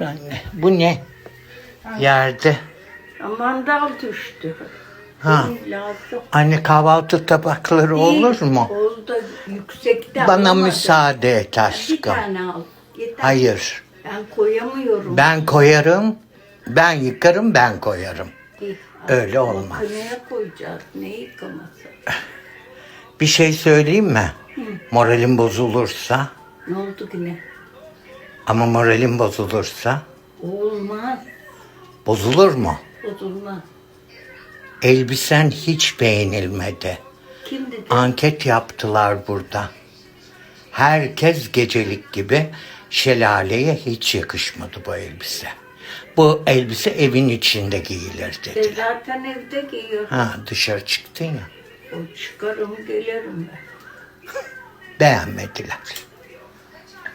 Dur anne. Bu ne? Yerde. Mandal düştü. Ha. Benim lazım. Anne kahvaltı tabakları olur mu? Oldu yüksekte Bana alamadım. müsaade et Bir aşkım. tane al. Yeter. Hayır. Ben koyamıyorum. Ben koyarım. Ben yıkarım ben koyarım. İyi. Öyle olmaz. Kınaya koyacağız. Ne yıkaması? Bir şey söyleyeyim mi? Moralim bozulursa Ne oldu yine? Ama moralim bozulursa Olmaz. bozulur mu? Bozulmaz. Elbisen hiç beğenilmedi. Kim dedi? Anket yaptılar burada. Herkes gecelik gibi şelaleye hiç yakışmadı bu elbise. Bu elbise evin içinde giyilir E dedi. zaten evde giyiyorum. Ha dışarı çıktın ya. O çıkarım gelirim ben. Beğenmediler.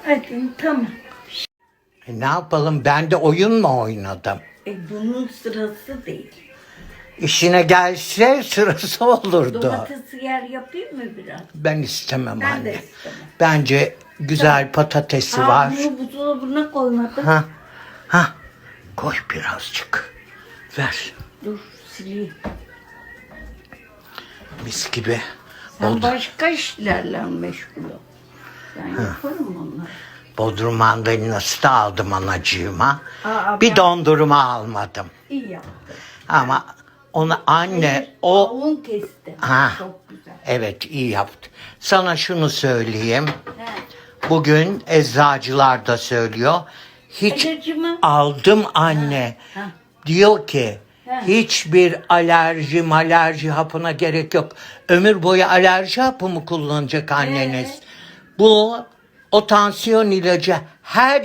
Hadi tamam. E, ne yapalım ben de oyun mu oynadım? E bunun sırası değil. İşine gelse sırası olurdu. Domatesi yer yapayım mı biraz? Ben istemem Ben de anne. istemem. Bence güzel patatesi Aa, var. bunu buzdolabına koymadım. Ha, ha. Koy birazcık. Ver. Dur sileyim. Mis gibi. Sen Bod- başka işlerle meşgul ol. Ben yaparım onları. Bodrum mandalinası da aldım anacığıma. Aa, bir ben- dondurma almadım. İyi yaptın. Ama onu anne o Kavun kesti. Ha. Çok güzel. evet iyi yaptı. Sana şunu söyleyeyim. He. Bugün eczacılar da söylüyor. Hiç mi? aldım anne. Ha. Diyor ki Ha. hiçbir alerji malerji hapına gerek yok. Ömür boyu alerji hapı mı kullanacak anneniz? Bu o tansiyon ilacı her